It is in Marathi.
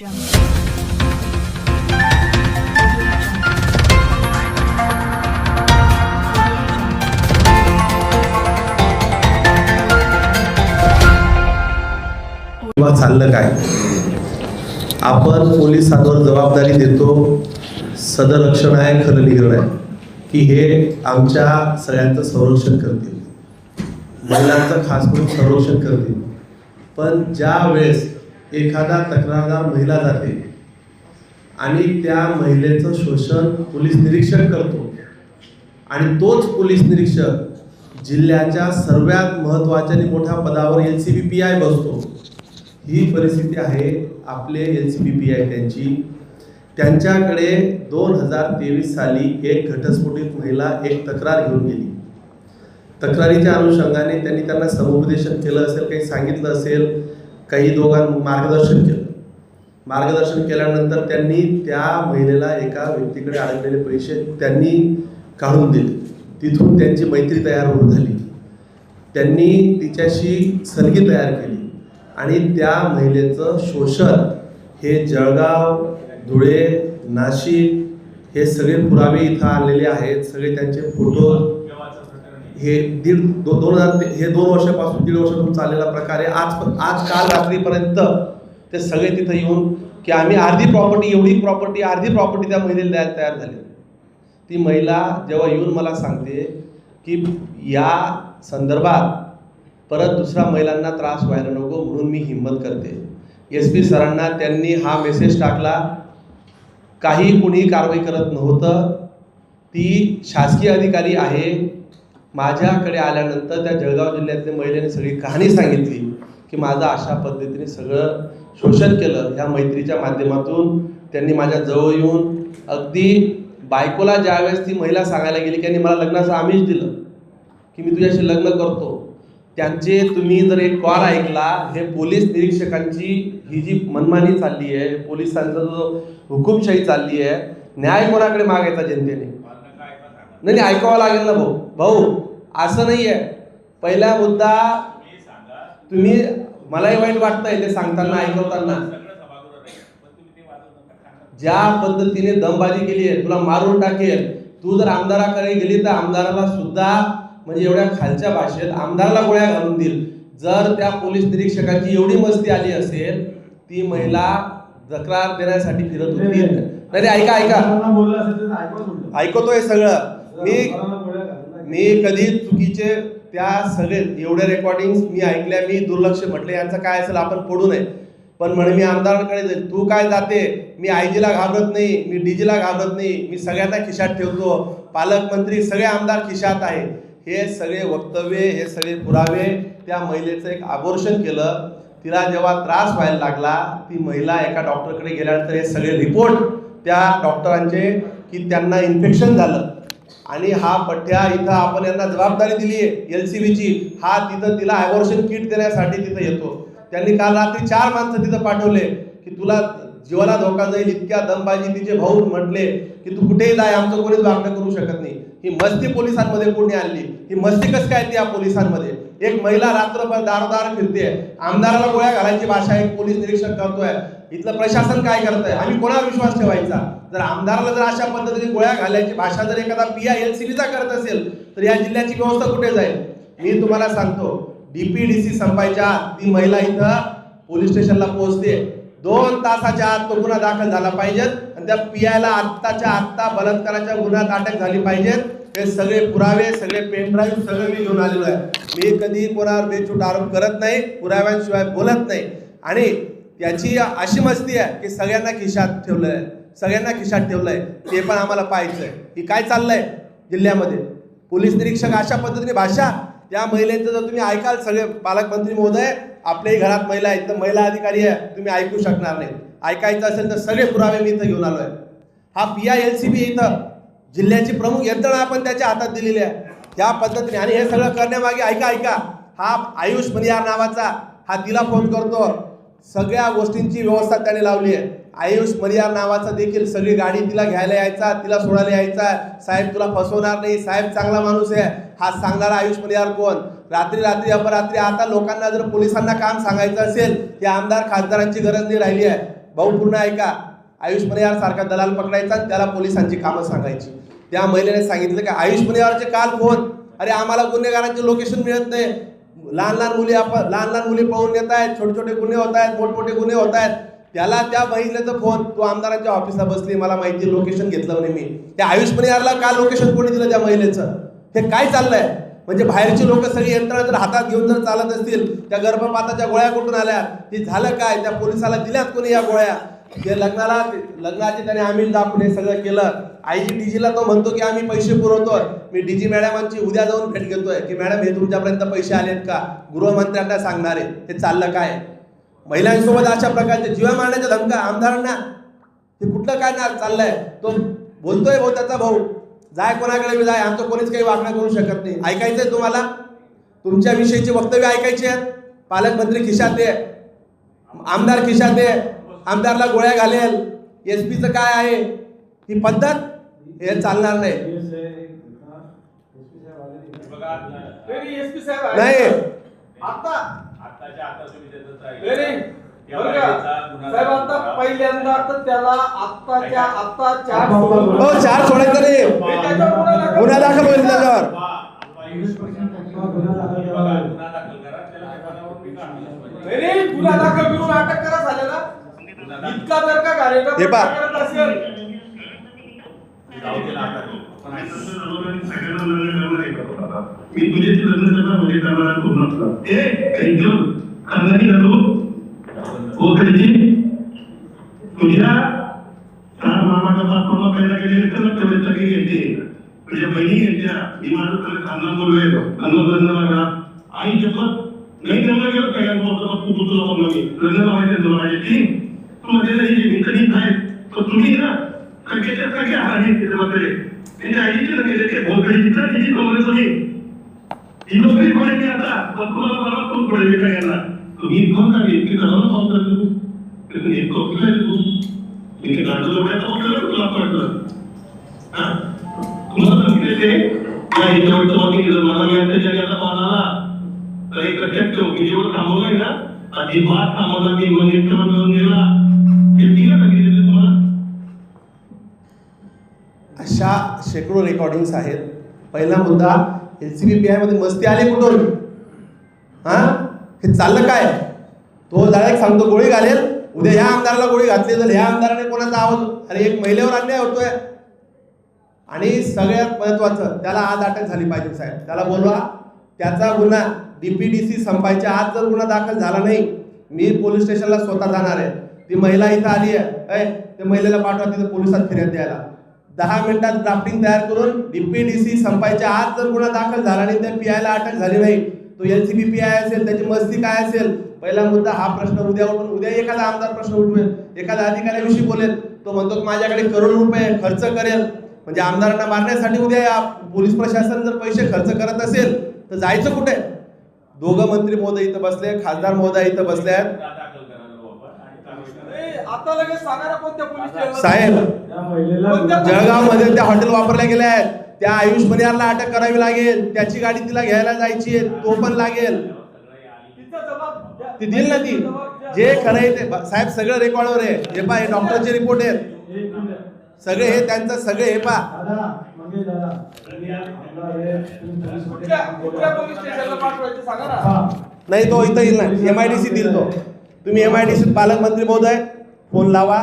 चाललं काय? आपण पोलिसांवर जबाबदारी देतो. सदरक्षण आहे खरं निग्रह आहे. की हे आमच्या सगळ्यांचं संरक्षण करतील. महिलांचं खास करून संरक्षण करतील. पण ज्या वेळेस एखादा तक्रारदार महिला जाते आणि त्या महिलेचं शोषण पोलीस निरीक्षक करतो. आणि तोच पोलीस निरीक्षक जिल्ह्याच्या सर्वात महत्त्वाच्या आणि मोठ्या पदावर L C B P I बसतो. ही परिस्थिती आहे आपले L C B P I त्यांची. त्यांच्याकडे दोन हजार तेवीस साली एक घटस्फोटित महिला एक तक्रार घेऊन गेली. तक्रारीच्या अनुषंगाने त्यांनी त्यांना समुपदेशन केलं असेल काही सांगितलं असेल काही दोघां मार्गदर्शन केलं. मार्गदर्शन केल्यानंतर त्यांनी त्या महिलेला एका व्यक्तीकडे अडकलेले पैसे त्यांनी काढून दिले. तिथून त्यांची मैत्री तयार होऊन झाली. त्यांनी तिच्याशी सलगी तयार केली आणि त्या महिलेचं शोषण हे जळगाव धुळे नाशिक हे सगळे पुरावे इथं आलेले आहेत. सगळे त्यांचे फोटो हे दीड दो, दोन हजार हे दोन वर्षापासून दीड वर्षापासून चाललेला प्रकार आहे. आज आज काल रात्रीपर्यंत ते सगळे तिथं येऊन की आम्ही अर्धी प्रॉपर्टी एवढी प्रॉपर्टी अर्धी प्रॉपर्टी त्या महिलेला द्यायला तयार झाली. ती महिला जेव्हा येऊन मला सांगते की या संदर्भात परत दुसऱ्या महिलांना त्रास व्हायला नको म्हणून मी हिंमत करते. एस पी सरांना त्यांनी हा मेसेज टाकला. काही कुणी कारवाई करत नव्हतं. ती शासकीय अधिकारी आहे. माझ्याकडे आल्यानंतर त्या जळगाव जिल्ह्यातल्या महिलेने सगळी कहाणी सांगितली की माझं अशा पद्धतीने सगळं शोषण केलं. ह्या मैत्रीच्या माध्यमातून त्यांनी माझ्या जवळ येऊन अगदी बायकोला ज्यावेळेस ती महिला सांगायला गेली की त्यांनी मला लग्नाचं आमिष दिलं की मी तुझ्याशी लग्न करतो. त्यांचे तुम्ही जर एक कॉल ऐकला हे पोलीस निरीक्षकांची ही जी मनमानी चालली आहे पोलिसांचा जो हुकुमशाही चालली आहे न्याय कोणाकडे मागायचा जनतेने? नाही नाही ऐकावं लागेल ना भाऊ. भाऊ असं नाही आहे पहिला मुद्दा तुम्ही मलाही वाईट वाटतंय ते सांगताना ऐकवताना. ज्या पद्धतीने दमबाजी केली आहे तुला मारून टाकेल. तू जर आमदाराकडे गेली तर आमदाराला सुद्धा म्हणजे एवढ्या खालच्या भाषेत आमदाराला गोळ्या घालून देईल. जर त्या पोलीस निरीक्षकाची एवढी मस्ती आली असेल ती महिला तक्रार देण्यासाठी फिरत होती. नाही नाही, ऐका ऐका. ऐकतोय सगळं. मी मी कधी चुकीचे त्या सगळे एवढे रेकॉर्डिंग मी ऐकल्या मी दुर्लक्ष म्हटले यांचं काय असेल आपण पडू नये. पण म्हणे मी आमदारांकडे जाईल. तू काय जाते? मी आयजीला घाबरत नाही मी डीजीला घाबरत नाही मी सगळ्यांना खिशात ठेवतो. पालकमंत्री सगळे आमदार खिशात आहे. हे सगळे वक्तव्य हे सगळे पुरावे त्या महिलेचं एक आबोर्शन केलं. तिला जेव्हा त्रास व्हायला लागला ती महिला एका डॉक्टरकडे गेल्यानंतर हे सगळे रिपोर्ट त्या डॉक्टरांचे की त्यांना इन्फेक्शन झालं. आणि हा पठ्या इथं आपण यांना जबाबदारी दिली आहे एल सी बीची हा तिथं तिला ॲबॉर्शन किट देण्यासाठी तिथं येतो. त्यांनी काल रात्री चार माणसं तिथं पाठवले की तुला जीवाला धोका जाईल इतक्या दमबाजी तिचे भाऊ म्हटले की तू कुठेही जाय आमचं कोणीच वागणं करू शकत नाही. ही मस्ती पोलिसांमध्ये कोणी आणली? ही मस्ती कसं काय ती पोलिसांमध्ये? एक महिला रात्रभर दारदार फिरते. आमदाराला गोळ्या घालायची भाषा एक पोलीस निरीक्षक करतोय. इथलं प्रशासन काय करत आहे आम्ही कोणावर विश्वास ठेवायचा? जर आमदाराला जर अशा पद्धतीने गोळ्या घालायची भाषा जर एखादा पी आय एल सीबीचा करत असेल तर या जिल्ह्याची व्यवस्था कुठे जाईल? मी तुम्हाला सांगतो डीपीडीसी संपायच्या आत ती महिला इथं पोलीस स्टेशनला पोहोचते. दोन तासाच्या आत तो गुन्हा दाखल झाला पाहिजेत आणि त्या पी आयला आत्ताच्या आत्ता बलात्काराच्या गुन्ह्यात अटक झाली पाहिजेत. हे सगळे पुरावे सगळे पेन ड्राईव्ह सगळे मी घेऊन आलेलो आहे. मी कधी कोणावर बेछूट आरोप करत नाही पुराव्यांशिवाय बोलत नाही. आणि याची अशी मस्ती आहे की सगळ्यांना खिशात ठेवलं आहे सगळ्यांना खिशात ठेवलं आहे ते पण आम्हाला पाहायचंय. की काय चाललंय जिल्ह्यामध्ये? पोलीस निरीक्षक अशा पद्धतीने भाषा त्या महिलेचं जर तुम्ही ऐकाल सगळे पालकमंत्री महोदय आपल्याही घरात महिला आहेत तर महिला अधिकारी आहे तुम्ही ऐकू शकणार नाही. ऐकायचं असेल तर सगळे पुरावे मी इथं घेऊन आलो आहे हा P I L C B इथं जिल्ह्याची प्रमुख यंत्रणा आपण त्याच्या हातात दिलेली आहे. या पद्धतीने आणि हे सगळं करण्यामागे ऐका ऐका. हा आयुष मनियार नावाचा हा तिला फोन करतो. सगळ्या गोष्टींची व्यवस्था त्याने लावली आहे. आयुष मरिया नावाचा देखील सगळी गाडी तिला घ्यायला यायचा तिला सोडायला यायचा. साहेब तुला फसवणार नाही. साहेब चांगला माणूस आहे. हा सांगणारा आयुष मरियार कोण? रात्री रात्री अपरात्री. आता लोकांना जर पोलिसांना काम सांगायचं असेल की आमदार खासदारांची गरज नाही राहिली आहे. भाऊ पूर्ण ऐका. आयुष मनेयार सारखा दलाल पकडायचा आणि त्याला पोलिसांची कामं सांगायची. त्या महिलेने सांगितलं की आयुष मनेयारचे काल फोन. अरे आम्हाला गुन्हेगारांचे लोकेशन मिळत नाही. लहान लहान मुली आपण लहान लहान मुली पळून येत आहेत छोटे छोटे गुन्हे होत आहेत मोठमोठे गुन्हे होत आहेत. त्याला त्या बहिणीचा फोन तो आमदारांच्या ऑफिसला बसली मला माहिती लोकेशन घेतलं म्हणे मी. त्या आयुष यारला का लोकेशन कोणी दिलं त्या महिलेचं? हे काय चाललंय? म्हणजे बाहेरची लोक सगळी यंत्रणा जर हातात घेऊन जर चालत असतील त्या गर्भपाताच्या गोळ्या कुठून आल्या? ती झालं काय? त्या पोलिसाला दिल्यात कोणी या गोळ्या? ते लग्नाला लग्नाचे त्याने आम्ही दाखवून हे सगळं केलं आईजी डीजीला तो म्हणतो की आम्ही पैसे पुरवतोय. मी डीजी मॅडमांची उद्या जाऊन भेट घेतोय. की मॅडम हे तुमच्यापर्यंत पैसे आलेत का? गृहमंत्र्यांना सांगणार आहे. ते चाललं काय? महिलांसोबत अशा प्रकारचे जीवा मारण्याच्या धमका आमदारांना? हे कुठलं काय ना चाललंय? तो बोलतोय भाऊ त्याचा भाऊ. जाय कोणाकडे बी जाय आमचं कोणीच काही वागणं करू शकत नाही. ऐकायचंय तुम्हाला? तुमच्या विषयीचे वक्तव्य ऐकायचे आहेत? पालकमंत्री खिशात आमदार खिशात दे आमदारला गोळ्या घालेल. एस पीचं काय आहे? ही पद्धत? हे चालणार नाही. नाही. पहिल्यांदा तर त्याला आत्ताच्या आता चार हो चार सोडायचं नाही. गुन्हा दाखल- होईल त्याच्यावर. गुन्हा दाखल करून अटक करा. इतका जर का कार्यक्रम हे पहा. करत असेल? लग्न लग्न. मी लग्न म्हणजे करणारा करू नसला ए ऐकलं खानदानी घालू हो त्याची तुझ्या चार मामाचा बापाला पहिला गेले तर तेवढे सगळे घ्यायचे तुझ्या बहिणी घ्यायच्या मी माझं सगळं खानदान बोलूया अन्न लग्न लागला. आई शपथ नाही जमलं गेलं सगळ्यांबरोबर तू मी लग्न लावायचं तुला माझ्याशी तू मध्ये नाही मी कधी नाही तर तुम्ही ना सगळ्याच्या सगळ्या हानी त्याच्यामध्ये त्यांच्या आईची लग्न ते भोगडी जिथं तिची जमलं तुम्ही ही नोकरी पडेल आता. पण तुम्हाला मला कोण पडेल काय याला. तुम्ही कोण का इतकी जणांना पाहत तू तुम्ही एक कॉपी आहे तू. इथे गाडलं एवढ्या कॉपीला तुला पडलं हा? तुम्हाला सांगितले ते? या इथं वाटतं गेलं मला मी आता जगाचा पान आला. तर एक लक्षात ठेव. मी जेवढं थांबवलंय ना अजिबात थांबवला मी म्हणजे मिळून गेला. अशा शेकडो रेकॉर्डिंग्स आहेत. पहिला मुद्दा एल सी बी पी आयमध्ये मस्ती आली कुठून? हा? हे चाललं काय? तो डायरेक्ट सांगतो गोळी घालेल. उद्या ह्या आमदाराला गोळी घातली तर ह्या आमदाराने कोणाचा आवाज? अरे एक महिलेवर अन्याय होतोय. आणि सगळ्यात महत्वाचं त्याला आज अटक झाली पाहिजे साहेब. त्याला बोलवा. त्याचा गुन्हा डी पी डी सी संपायच्या आज जर गुन्हा दाखल झाला नाही मी पोलीस स्टेशनला स्वतः जाणार आहे. ती महिला इथं आली आहे. ऐ, त्या महिलेला पाठवा तिथं पोलिसात फिर्याद द्यायला. दहा मिनिटात ड्राफ्टिंग तयार करून डीपीडीसी संपायच्या आज जर गुन्हा दाखल झाला आणि त्या पीआयला अटक झाली नाही तो L G D P I असेल त्याची मस्ती काय असेल? पहिला मुद्दा हा प्रश्न उद्या उठून उद्या एखादा आमदार प्रश्न उठवेल. एखाद्या अधिकाऱ्याविषयी बोलेल. तो म्हणतो की माझ्याकडे करोड रुपये खर्च करेल. म्हणजे आमदारांना मारण्यासाठी उद्या पोलीस प्रशासन जर पैसे खर्च करत असेल तर जायचं कुठे? दोघं मंत्री महोदय इथं बसले खासदार महोदय इथं बसले आहेत गुन्हा दाखल करायला जाऊ आपण आणि कारवाई करायला. नाही, आता लगेच सांगा ना कोणत्या पोलीस स्टेशनला साहेब जळगावमध्ये त्या हॉटेल वापरल्या गेल्या आहेत. त्या आयुष मनियारला अटक करावी लागेल. त्याची गाडी तिला घ्यायला जायची आहे. तो पण लागेल. ती देईल ना ती. जे खरं आहे ते. साहेब सगळं रेकॉर्डवर आहे. हे पा हे डॉक्टरचे रिपोर्ट आहेत. सगळे हे त्यांचं सगळे हे पा कुठल्या कुठल्या पोलीस स्टेशनला पाठवायचं सांगा ना. नाही तो इथं येईल ना. एम आय डी सी देईल तो. तुम्ही एम आय डी सी पालकमंत्री महोदय फोन लावा.